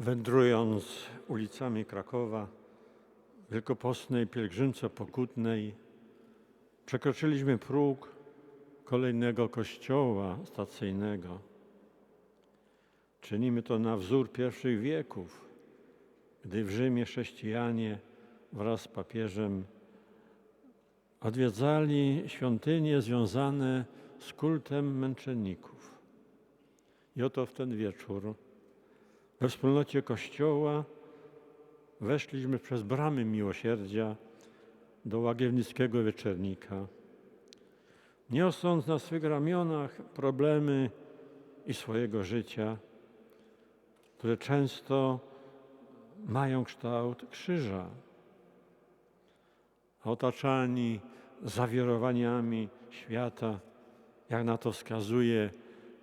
Wędrując ulicami Krakowa, wielkopostnej pielgrzymce pokutnej, przekroczyliśmy próg kolejnego kościoła stacyjnego. Czynimy to na wzór pierwszych wieków, gdy w Rzymie chrześcijanie wraz z papieżem odwiedzali świątynie związane z kultem męczenników. I oto w ten wieczór we wspólnocie Kościoła weszliśmy przez bramy miłosierdzia do łagiewnickiego wieczernika, niosąc na swych ramionach problemy i swojego życia, które często mają kształt krzyża, otaczani zawirowaniami świata, jak na to wskazuje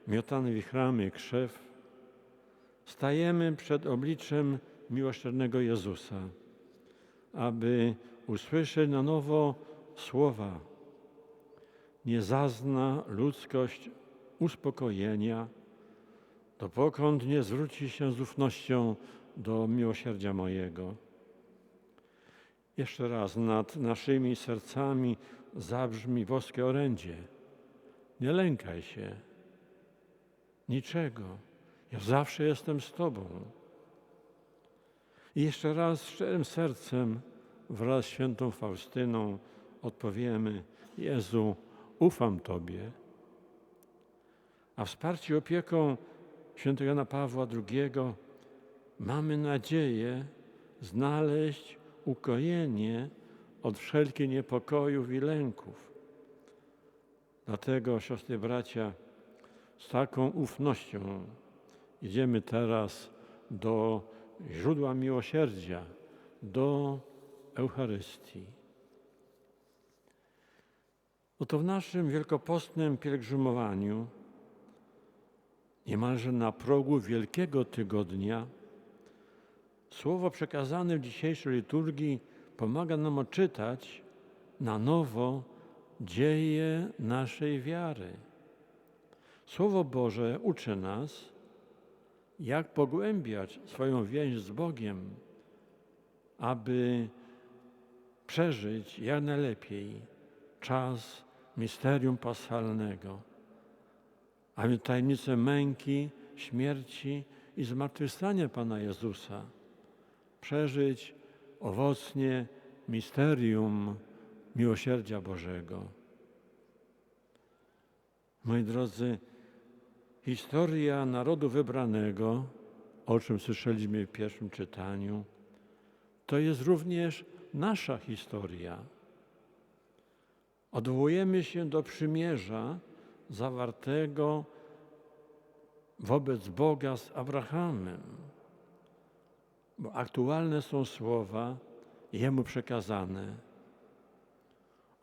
miotany wichrami krzew, stajemy przed obliczem miłosiernego Jezusa, aby usłyszeć na nowo słowa. Nie zazna ludzkość uspokojenia, dopokąd nie zwróci się z ufnością do miłosierdzia mojego. Jeszcze raz nad naszymi sercami zabrzmi boskie orędzie. Nie lękaj się niczego. Ja zawsze jestem z Tobą. I jeszcze raz szczerym sercem wraz z świętą Faustyną odpowiemy: Jezu, ufam Tobie. A wsparci opieką świętego Jana Pawła II mamy nadzieję znaleźć ukojenie od wszelkich niepokojów i lęków. Dlatego, siostry bracia, z taką ufnością idziemy teraz do źródła miłosierdzia, do Eucharystii. Oto w naszym wielkopostnym pielgrzymowaniu, niemalże na progu Wielkiego Tygodnia, słowo przekazane w dzisiejszej liturgii pomaga nam odczytać na nowo dzieje naszej wiary. Słowo Boże uczy nas, jak pogłębiać swoją więź z Bogiem, aby przeżyć jak najlepiej czas misterium paschalnego, a więc tajemnicę męki, śmierci i zmartwychwstania Pana Jezusa. Przeżyć owocnie misterium miłosierdzia Bożego. Moi drodzy, Historia narodu wybranego, o czym słyszeliśmy w pierwszym czytaniu, to jest również nasza historia. Odwołujemy się do przymierza zawartego wobec Boga z Abrahamem, bo aktualne są słowa Jemu przekazane.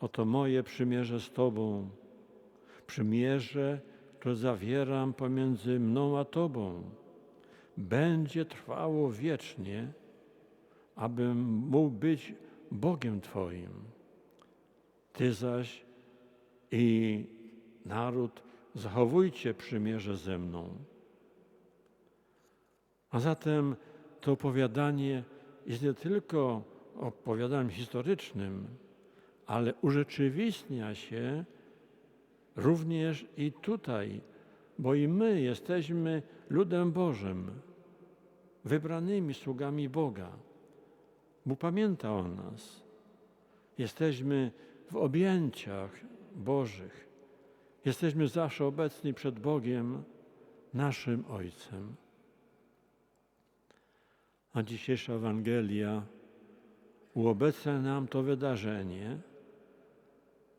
Oto moje przymierze z Tobą, przymierze, które zawieram pomiędzy mną a Tobą, będzie trwało wiecznie, abym mógł być Bogiem Twoim. Ty zaś i naród zachowujcie przymierze ze mną. A zatem to opowiadanie jest nie tylko opowiadaniem historycznym, ale urzeczywistnia się również i tutaj, bo i my jesteśmy ludem Bożym, wybranymi sługami Boga. Bóg pamięta o nas. Jesteśmy w objęciach Bożych. Jesteśmy zawsze obecni przed Bogiem, naszym Ojcem. A dzisiejsza Ewangelia uobecnia nam to wydarzenie,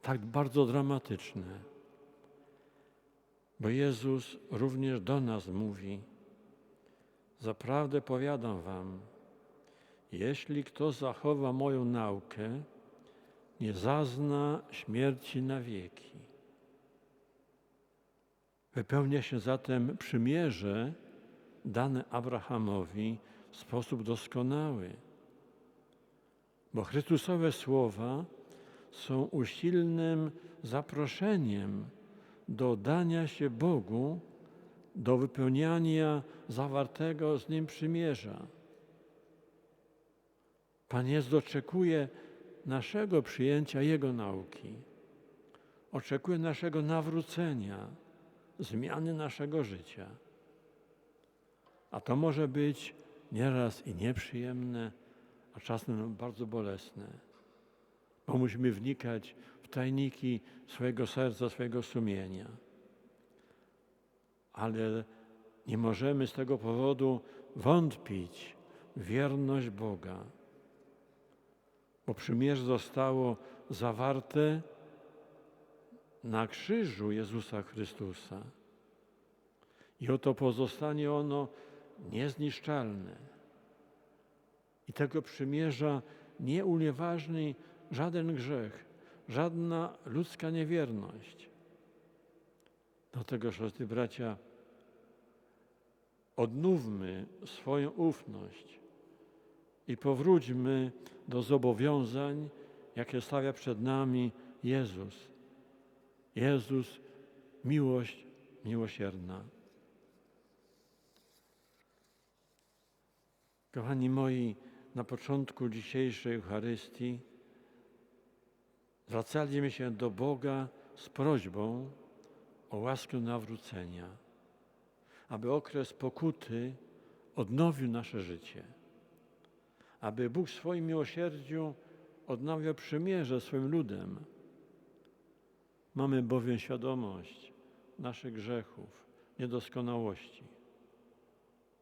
tak bardzo dramatyczne bo Jezus również do nas mówi: Zaprawdę powiadam Wam, jeśli kto zachowa moją naukę, nie zazna śmierci na wieki. Wypełnia się zatem przymierze dane Abrahamowi w sposób doskonały, bo Chrystusowe słowa są usilnym zaproszeniem do dania się Bogu do wypełniania zawartego z Nim przymierza. Pan Jezus oczekuje naszego przyjęcia Jego nauki. Oczekuje naszego nawrócenia, zmiany naszego życia. A to może być nieraz i nieprzyjemne, a czasem bardzo bolesne, bo musimy wnikać tajniki swojego serca, swojego sumienia. Ale nie możemy z tego powodu wątpić w wierność Boga, bo przymierze zostało zawarte na krzyżu Jezusa Chrystusa. I oto pozostanie ono niezniszczalne. I tego przymierza nie unieważni żaden grzech, żadna ludzka niewierność. Dlatego, siostry bracia, odnówmy swoją ufność i powróćmy do zobowiązań, jakie stawia przed nami Jezus. Jezus, miłość miłosierna. Kochani moi, na początku dzisiejszej Eucharystii zwracaliśmy się do Boga z prośbą o łaskę nawrócenia, aby okres pokuty odnowił nasze życie, aby Bóg w swoim miłosierdziu odnawiał przymierze swoim ludem. Mamy bowiem świadomość naszych grzechów, niedoskonałości.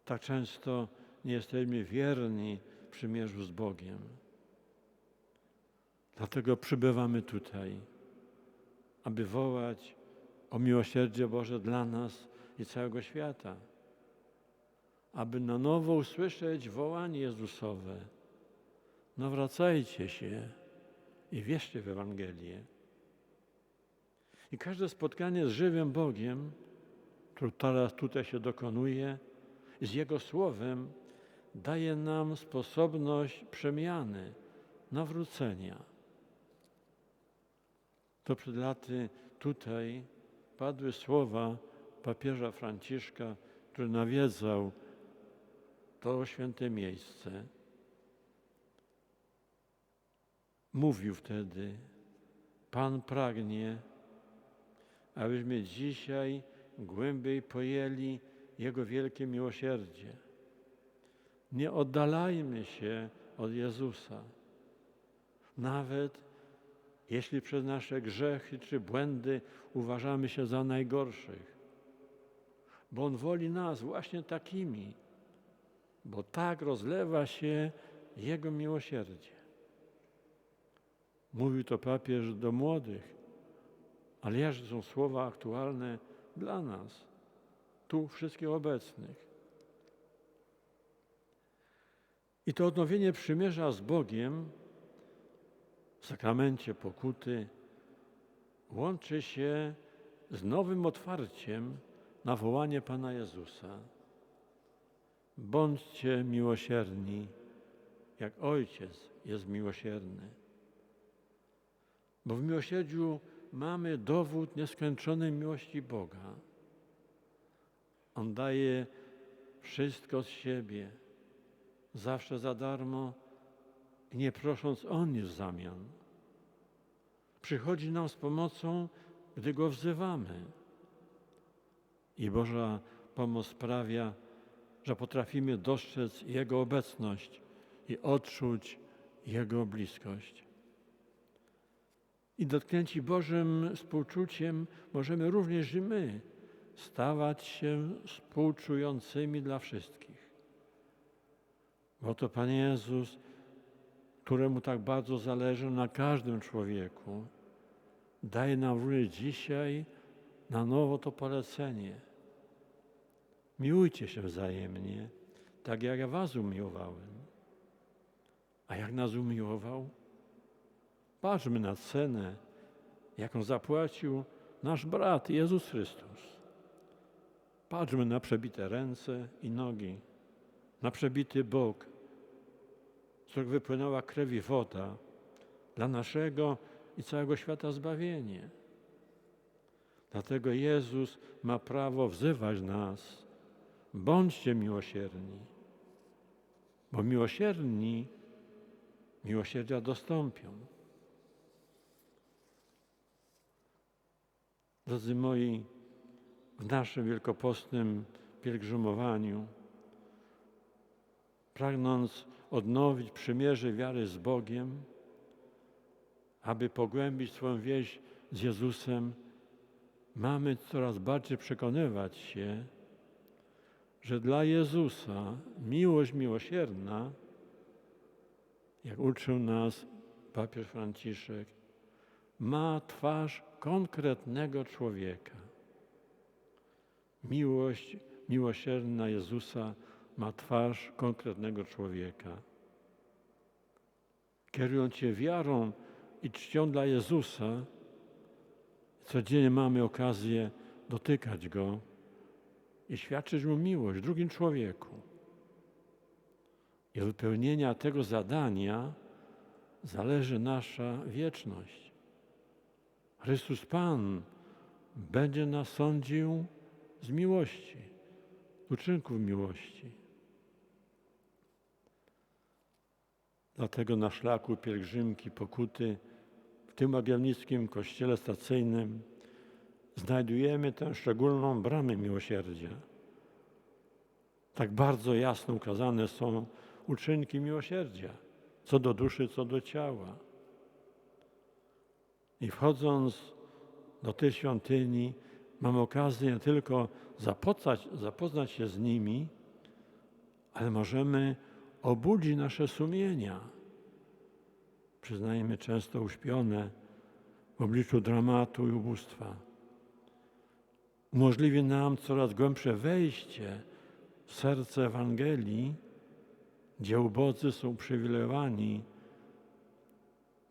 Tak często nie jesteśmy wierni przymierzu z Bogiem. Dlatego przybywamy tutaj, aby wołać o miłosierdzie Boże dla nas i całego świata, aby na nowo usłyszeć wołanie Jezusowe. Nawracajcie się i wierzcie w Ewangelię. I każde spotkanie z żywym Bogiem, które teraz tutaj się dokonuje, z Jego Słowem, daje nam sposobność przemiany, nawrócenia. To przed laty tutaj padły słowa papieża Franciszka, który nawiedzał to święte miejsce. Mówił wtedy, Pan pragnie, abyśmy dzisiaj głębiej pojęli Jego wielkie miłosierdzie. Nie oddalajmy się od Jezusa. Nawet jeśli przez nasze grzechy czy błędy uważamy się za najgorszych, bo On woli nas właśnie takimi, bo tak rozlewa się Jego miłosierdzie. Mówił to papież do młodych, ale jakie są słowa aktualne dla nas, tu wszystkich obecnych. I to odnowienie przymierza z Bogiem w sakramencie pokuty łączy się z nowym otwarciem na wołanie Pana Jezusa. Bądźcie miłosierni, jak Ojciec jest miłosierny. Bo w miłosierdziu mamy dowód nieskończonej miłości Boga. On daje wszystko z siebie, zawsze za darmo nie prosząc o nic w zamian. Przychodzi nam z pomocą, gdy Go wzywamy. I Boża pomoc sprawia, że potrafimy dostrzec Jego obecność i odczuć Jego bliskość. I dotknięci Bożym współczuciem możemy również i my stawać się współczującymi dla wszystkich. Bo to Pan Jezus, któremu tak bardzo zależy na każdym człowieku, daje nam również dzisiaj na nowo to polecenie. Miłujcie się wzajemnie, tak jak ja was umiłowałem. A jak nas umiłował? Patrzmy na cenę, jaką zapłacił nasz brat Jezus Chrystus. Patrzmy na przebite ręce i nogi, na przebity bok, z którego wypłynęła krew i woda dla naszego i całego świata zbawienie. Dlatego Jezus ma prawo wzywać nas: bądźcie miłosierni, bo miłosierni miłosierdzia dostąpią. Drodzy moi, w naszym wielkopostnym pielgrzymowaniu, pragnąc odnowić przymierze wiary z Bogiem, aby pogłębić swoją więź z Jezusem, mamy coraz bardziej przekonywać się, że dla Jezusa miłość miłosierna, jak uczył nas papież Franciszek, ma twarz konkretnego człowieka. Miłość miłosierna Jezusa ma twarz konkretnego człowieka. Kierując się wiarą i czcią dla Jezusa, codziennie mamy okazję dotykać Go i świadczyć Mu miłość drugim człowieku. I wypełnienia tego zadania zależy nasza wieczność. Chrystus Pan będzie nas sądził z miłości, uczynków miłości. Dlatego na szlaku pielgrzymki pokuty w tym agielnickim kościele stacyjnym znajdujemy tę szczególną bramę miłosierdzia. Tak bardzo jasno ukazane są uczynki miłosierdzia, co do duszy, co do ciała. I wchodząc do tej świątyni, mamy okazję nie tylko zapoznać, zapoznać się z nimi, ale możemy obudzić nasze sumienia. Przyznajmy często uśpione w obliczu dramatu i ubóstwa. Umożliwi nam coraz głębsze wejście w serce Ewangelii, gdzie ubodzy są uprzywilejowani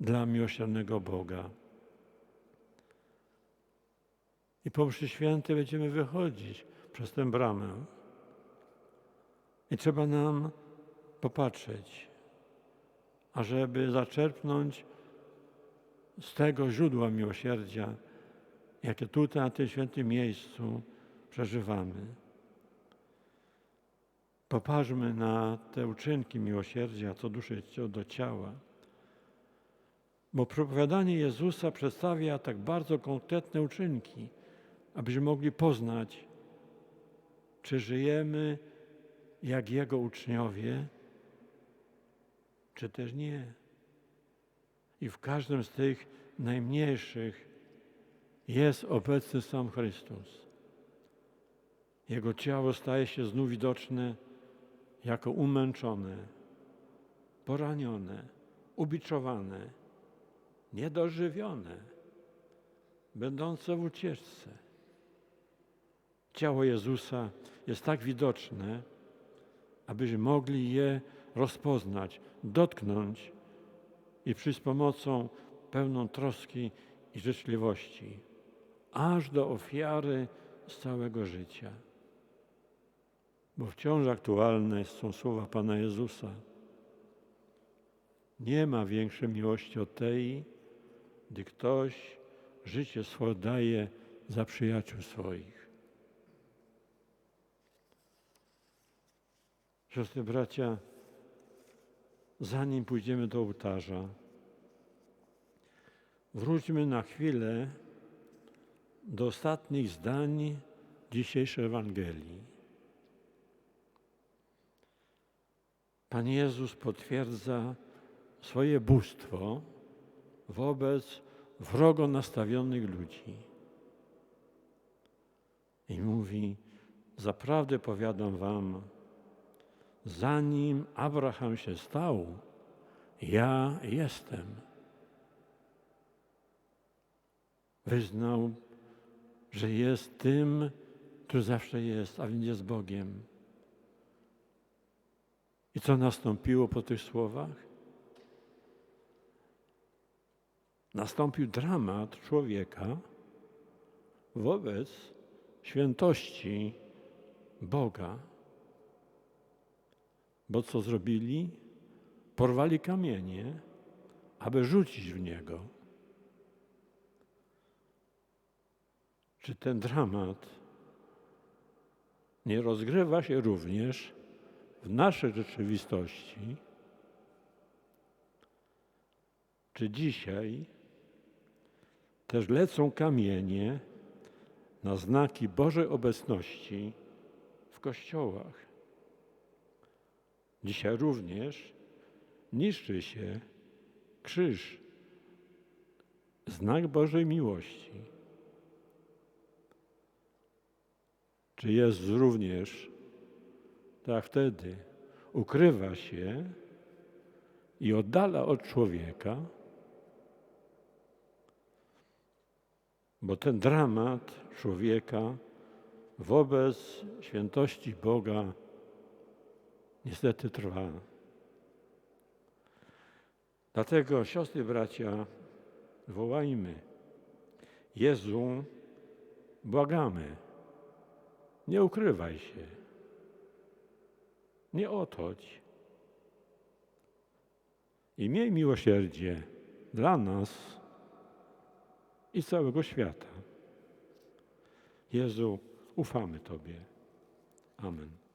dla miłosiernego Boga. I po mszy świętej będziemy wychodzić przez tę bramę. I trzeba nam popatrzeć, ażeby zaczerpnąć z tego źródła miłosierdzia, jakie tutaj na tym świętym miejscu przeżywamy. Popatrzmy na te uczynki miłosierdzia, co duszy, do ciała. Bo propowiadanie Jezusa przedstawia tak bardzo konkretne uczynki, abyśmy mogli poznać, czy żyjemy jak Jego uczniowie, czy też nie. I w każdym z tych najmniejszych jest obecny sam Chrystus. Jego ciało staje się znów widoczne jako umęczone, poranione, ubiczowane, niedożywione, będące w ucieczce. Ciało Jezusa jest tak widoczne, abyśmy mogli je rozpoznać, dotknąć i przyjść z pomocą pełną troski i życzliwości, aż do ofiary z całego życia. Bo wciąż aktualne są słowa Pana Jezusa. Nie ma większej miłości od tej, gdy ktoś życie swoje daje za przyjaciół swoich. Siostry, bracia, zanim pójdziemy do ołtarza, wróćmy na chwilę do ostatnich zdań dzisiejszej Ewangelii. Pan Jezus potwierdza swoje bóstwo wobec wrogo nastawionych ludzi. I mówi: Zaprawdę powiadam Wam, zanim Abraham się stał, ja jestem. Wyznał, że jest tym, który zawsze jest, a więc jest Bogiem. I co nastąpiło po tych słowach? Nastąpił dramat człowieka wobec świętości Boga. Bo co zrobili? Porwali kamienie, aby rzucić w niego. Czy ten dramat nie rozgrywa się również w naszej rzeczywistości? Czy dzisiaj też lecą kamienie na znaki Bożej obecności w kościołach? Dzisiaj również niszczy się krzyż, znak Bożej miłości. Czy Jezus również, tak wtedy, ukrywa się i oddala od człowieka? Bo ten dramat człowieka wobec świętości Boga niestety trwa. Dlatego, siostry, bracia, wołajmy: Jezu, błagamy, nie ukrywaj się, nie odchodź. I miej miłosierdzie dla nas i całego świata. Jezu, ufamy Tobie. Amen.